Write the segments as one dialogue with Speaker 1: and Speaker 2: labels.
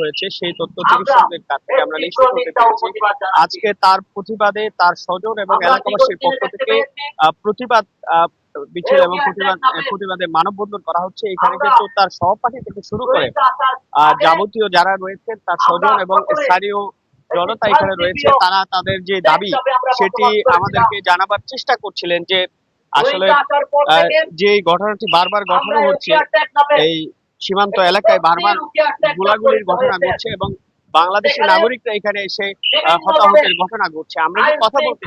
Speaker 1: হয়েছে সেই তথ্য চিকিৎসকদের কাছ থেকে আমরা নিশ্চিত হতে পেরেছি। আজকে তার প্রতিবাদে তার স্বজন এবং এলাকাবাসীর পক্ষ থেকে প্রতিবাদ মিছিল এবং প্রতিবাদ প্রতিবাদে মানববন্ধন করা হচ্ছে। এখানে কিন্তু তার সহপাঠী থেকে শুরু করে যাবতীয় যারা রয়েছেন তার স্বজন এবং স্থানীয় জনতা এখানে রয়েছে। তারা তাদের যে দাবি সেটি আমাদেরকে জানাবার চেষ্টা করছিলেন যে আসলে যে ঘটনাটি বারবার ঘটনা হচ্ছে এই সীমান্ত এলাকায় বারবার গোলাগুলির ঘটনা ঘটছে এবং বাংলাদেশি নাগরিকরা এখানে এসে আহ, হতাহতের ঘটনা ঘটছে। আমরা যে কথা বলতে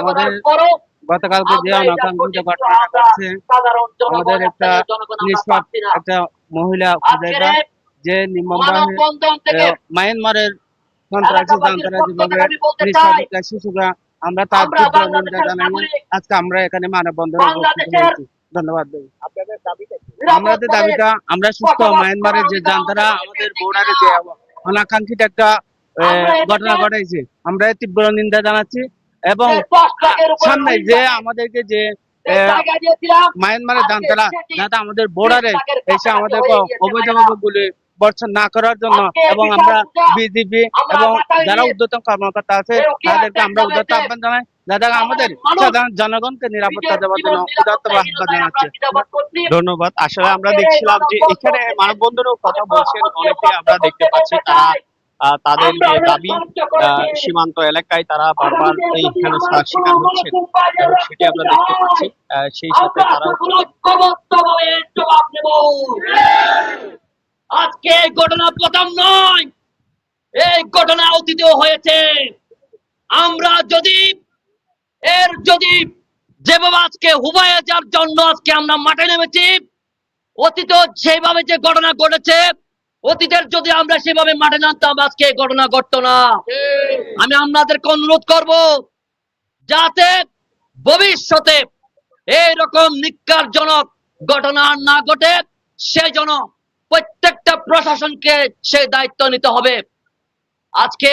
Speaker 2: আমাদের গতকালকে যে অনাকাঙ্ক্ষিত ঘটনাটা ঘটছে আমাদের একটা নিষ্পাপ একটা মহিলা যে মায়ানমারের সন্ত্রাসী শিশুরা আমরা তার জানাই আজকে আমরা এখানে মানববন্ধনে ধন্যবাদ? আমাদের দাবিটা আমরা সুস্থ মায়ানমারের যে জানতারা আমাদের বর্ডারে যে অনাকাঙ্ক্ষিত একটা ঘটনা ঘটাইছে আমরা তীব্র নিন্দা জানাচ্ছি এবং সামনে যে আমাদেরকে যে মায়ানমারের জানতারা যাতে আমাদের বর্ডারে এসে আমাদেরকে অবৈধভাবে গুলি বর্ষণ না করার জন্য এবং আমরা বিজেপি এবং যারা উদ্যতন কর্মকর্তা আছে তাদেরকে আমরা উদ্যত আহ্বান জানাই। যাতে আমাদের সাধারণ জনগণকে নিরাপত্তা দেওয়ার জন্য উদাত্ত আহ্বান জানাচ্ছে।
Speaker 1: ধন্যবাদ। আসলে আমরা দেখছিলাম যে এখানে মানববন্ধনেও কথা বলছেন অনেকে আমরা দেখতে পাচ্ছি তারা তাদের দাবি সীমান্ত এলাকায় তারা বারবার এই হেনস্থার শিকার হচ্ছেন সেটি আমরা দেখতে পাচ্ছি। সেই সাথে তারা
Speaker 3: আজকে এই ঘটনা প্রথম নয়। এই ঘটনা অতীতেও হয়েছে। আমরা যদি, এর যদি যেভাবে আজকে হুবাইয়া যার জন্য আজকে আমরা মাঠে নেমেছি অতীত সেইভাবে যে ঘটনা ঘটেছে, অতীতের যদি আমরা সেভাবে মাঠে নামতাম আজকে ঘটনা ঘটতো না। আমি আপনাদেরকে অনুরোধ করব, যাতে ভবিষ্যতে এইরকম নিকারজনক ঘটনা না ঘটে সেজন্য প্রত্যেকটা প্রশাসনকে সেই দায়িত্ব নিতে হবে। আজকে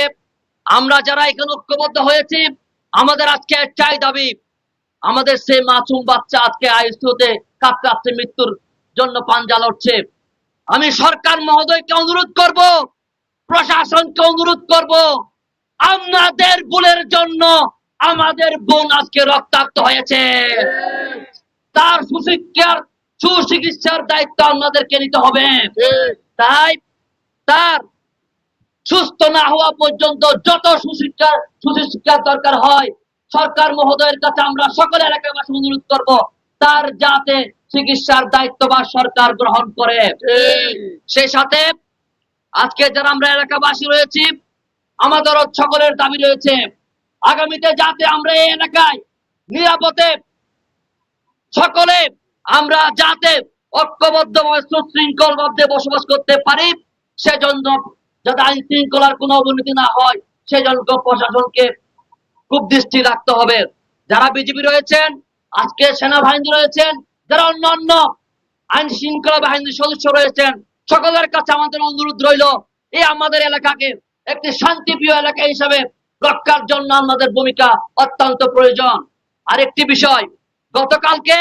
Speaker 3: আমরা যারা এখানে ঐক্যবদ্ধ হয়েছি, আমাদের আজকে চাই দাবি, আমাদের সেই মাসুম বাচ্চা আজকে আইসিউতে কাঁপতে মৃত্যুর জন্য পাঞ্জা লড়ছে। আমি সরকার মহোদয়কে অনুরোধ করব, প্রশাসনকে অনুরোধ করব আপনাদের ভুলের জন্য আমাদের বোন আজকে রক্তাক্ত হয়েছে। তার সুশিক্ষার সুচিকিৎসার দায়িত্ব আমাদেরকে নিতে হবে। তাই তার সুস্থ না হওয়া পর্যন্ত যত সুশিক্ষা সুশিক্ষার দরকার হয় সরকার মহোদয়ের কাছে আমরা সকল এলাকাবাসী অনুরোধ করব তার যাতে চিকিৎসার দায়িত্ব বা সরকার গ্রহণ করে। সেই সাথে আজকে যারা আমরা এলাকাবাসী রয়েছি আমাদেরও সকলের দাবি রয়েছে আগামীতে যাতে আমরা এই এলাকায় নিরাপদে সকলে আমরা যাতে ঐক্যবদ্ধ সুশৃঙ্খল ভাবে বসবাস করতে পারি, সেজন্য যাতে আইন শৃঙ্খলার কোনো অবনতি না হয়, সেজন্য প্রশাসনকে খুব দৃষ্টি রাখতে হবে। যারা বিজেপি রয়েছেন, আজকে সেনাবাহিনী রয়েছেন, যারা অন্য অন্য আইন শৃঙ্খলা বাহিনীর সদস্য রয়েছেন, সকলের কাছে আমাদের অনুরোধ রইল, এই আমাদের এলাকাকে একটি শান্তিপ্রিয় এলাকা হিসাবে রক্ষার জন্য আমাদের ভূমিকা অত্যন্ত প্রয়োজন। আরেকটি বিষয়, গতকালকে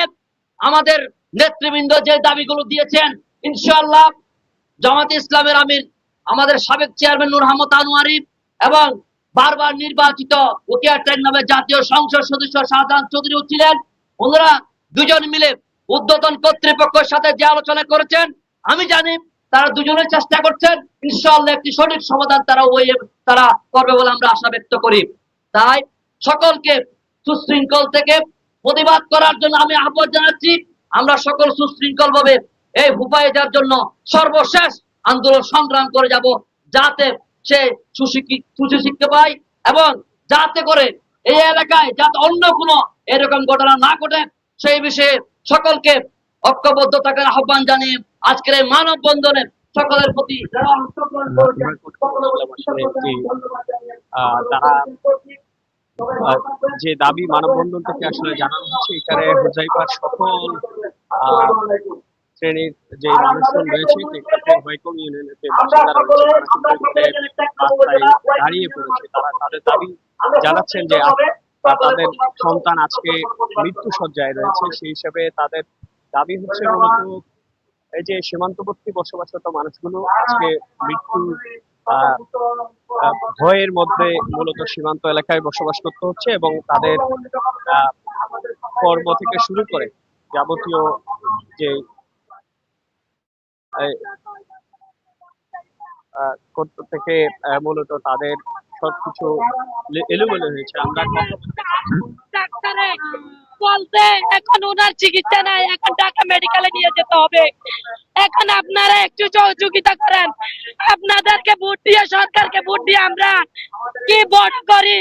Speaker 3: আমাদের নেতৃবৃন্দ যে দাবিগুলো দিয়েছেন, ইনশাআল্লাহ জামাত ইসলামের আমির, আমাদের সাবেক চেয়ারম্যান নূর আহমদ আনোয়ারি এবং বারবার নির্বাচিত নামে জাতীয় সংসদ সদস্য শাহজাহান চৌধুরী ছিলেন। ওনারা দুজন মিলে উদ্বোধন কর্তৃপক্ষের সাথে যে আলোচনা করেছেন, আমি জানি তারা দুজনে চেষ্টা করছেন, ইনশাআল্লাহ একটি সঠিক সমাধান তারা ওই তারা করবে বলে আমরা আশা ব্যক্ত করি। তাই সকলকে সুশৃঙ্খল থেকে প্রতিবাদ করার জন্য আমি আহ্বান জানাচ্ছি। আমরা সকল সুশৃঙ্খল ভাবে এই হুপায়ে যাওয়ার জন্য সর্বশেষ আন্দোলন সংগ্রাম করে যাব যাতে সে সুশিক্ষিত পায় এবং যাতে করে এই এলাকায় যাতে অন্য কোনো এরকম ঘটনা না ঘটে সেই বিষয়ে সকলকে ঐক্যবদ্ধ থাকার আহ্বান জানিয়ে আজকের এই মানব বন্ধনে সকলের প্রতি যারা অংশগ্রহণ
Speaker 1: আহ, তারা যে দাবি মানববন্ধন থেকে আসলে জানানো হচ্ছে, এখানে হুজাইফার সকল শ্রেণির যে মানুষজন রয়েছে দাঁড়িয়ে পড়েছে। তারা তাদের দাবি জানাচ্ছেন যে তাদের সন্তান আজকে মৃত্যু সজ্জায় রয়েছে। সেই হিসাবে তাদের দাবি হচ্ছে মূলত এই যে সীমান্তবর্তী বসবাসরত মানুষগুলো আজকে মৃত্যু ভয়ের মধ্যে মূলত সীমান্ত এলাকায় বসবাস করতে হচ্ছে এবং তাদের কর্ম থেকে শুরু করে যাবতীয় যে থেকে মূলত তাদের সবকিছু এলোমেলো হয়েছে। আমরা বলতে,
Speaker 4: এখন ওনার চিকিৎসা নাই, এখন ঢাকা মেডিকেলে নিয়ে যেতে হবে। এখন আপনারা একটু সহযোগিতা করেন। আপনাদেরকে ভোট দিয়ে, সরকারকে ভোট দিয়ে আমরা কি বড় করি?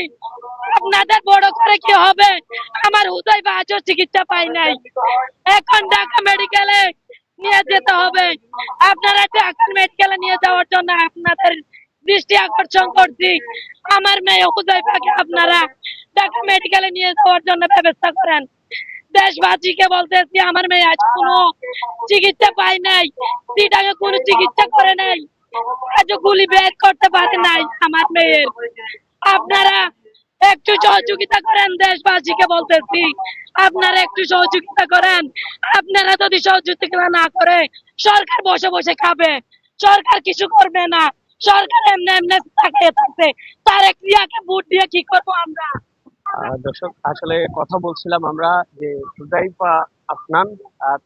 Speaker 4: আপনাদের বড় করে কি হবে? আমার হুদয় বাজও চিকিৎসা পাই নাই। এখন ঢাকা মেডিকেলে নিয়ে যেতে হবে। আপনারা ঢাকা মেডিকেলে নিয়ে যাওয়ার জন্য আপনাদের দৃষ্টি আকর্ষণ করছি। আমার মেয়ে পাকে আপনারা ঢাকা মেডিকেলে নিয়ে যাওয়ার জন্য ব্যবস্থা করেন। দেশবাসীকে বলতেছি, আমার মেয়ে আজ কোনো চিকিৎসা পায় নাই, সিটাকে কোনো চিকিৎসা করে নাই আজও গুলি বের করতে পারে নাই আমার মেয়ের। আপনারা একটু সহযোগিতা করেন, দেশবাসীকে বলতেছি। আপনারা একটু সহযোগিতা করেন। আপনারা যদি সহযোগিতা না করে, সরকার বসে বসে খাবে। সরকার কিছু করবে না। সরকার এমনি এমনি তাকিয়ে থাকছে। ভোট দিয়ে কি করব আমরা।
Speaker 1: দর্শক, আসলে কথা বলছিলাম আমরা যে আফনান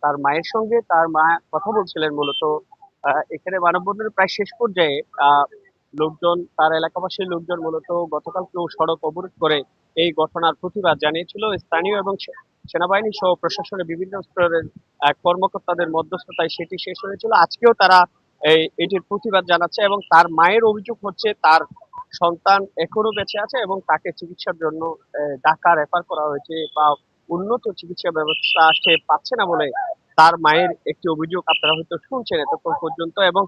Speaker 1: তার মায়ের সঙ্গে তার মা কথা বলছিলেন মূলত। এখানে মানববন্ধনের প্রায় শেষ পর্যায়ে লোকজন, তার এলাকাবাসীর লোকজন মূলত গতকালকেও সড়ক অবরোধ করে এই ঘটনার প্রতিবাদ জানিয়েছিল। স্থানীয় এবং সেনাবাহিনী সহ প্রশাসনের বিভিন্ন স্তরের কর্মকর্তাদের মধ্যস্থতায় সেটি শেষ হয়েছিল। আজকেও তারা এই, এটির প্রতিবাদ জানাচ্ছে এবং তার মায়ের অভিযোগ হচ্ছে তার সন্তান এখনও বেঁচে আছে এবং তাকে চিকিৎসার জন্য ঢাকা রেফার করা হয়েছে বা উন্নত চিকিৎসা ব্যবস্থা সে পাচ্ছে না বলে তার মায়ের একটি অভিযোগ আপনারা হয়তো শুনছেন এতক্ষণ পর্যন্ত এবং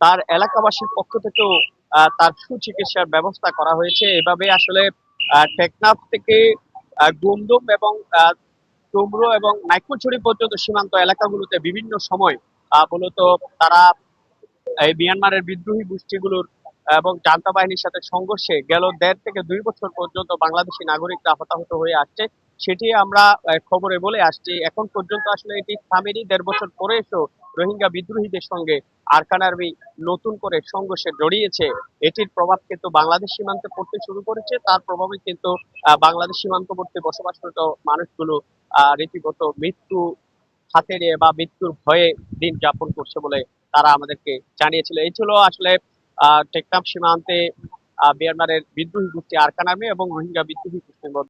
Speaker 1: তার এলাকাবাসীর পক্ষ থেকেও তার সুচিকিৎসার ব্যবস্থা করা হয়েছে। এভাবে আসলে টেকনাফ থেকে গুমদুম এবং ডুমরো এবং নাইকুলছড়ি পর্যন্ত সীমান্ত এলাকাগুলোতে বিভিন্ন সময় মূলত তারা এই মিয়ানমারের বিদ্রোহী গোষ্ঠীগুলোর এবং জান্তা বাহিনীর সাথে সংঘর্ষে গেল দেড় থেকে দুই বছর পর্যন্ত বাংলাদেশি নাগরিকরা হতাহত হয়ে আসছে। সেটি আমরা খবরে বলে আসছি। এখন পর্যন্ত আসলে এটি থামেনি। দেড় বছর পরে এসেও রোহিঙ্গা বিদ্রোহীদের সঙ্গে আরকান আর্মি নতুন করে সংঘর্ষে জড়িয়েছে। এটির প্রভাব কিন্তু বাংলাদেশ সীমান্তে পড়তে শুরু করেছে। তার প্রভাবে কিন্তু বাংলাদেশ সীমান্তবর্তী বসবাসরত মানুষগুলো আহ, রীতিমতো মৃত্যু হাতে নিয়ে বা মৃত্যুর ভয়ে দিন যাপন করছে বলে তারা আমাদেরকে জানিয়েছিল। এই ছিল আসলে, আহ, টেকনাফ সীমান্তে মিয়ানমারের বিদ্রোহী গোষ্ঠী আরকান আর্মি এবং রোহিঙ্গা বিদ্রোহী গোষ্ঠীর মধ্যে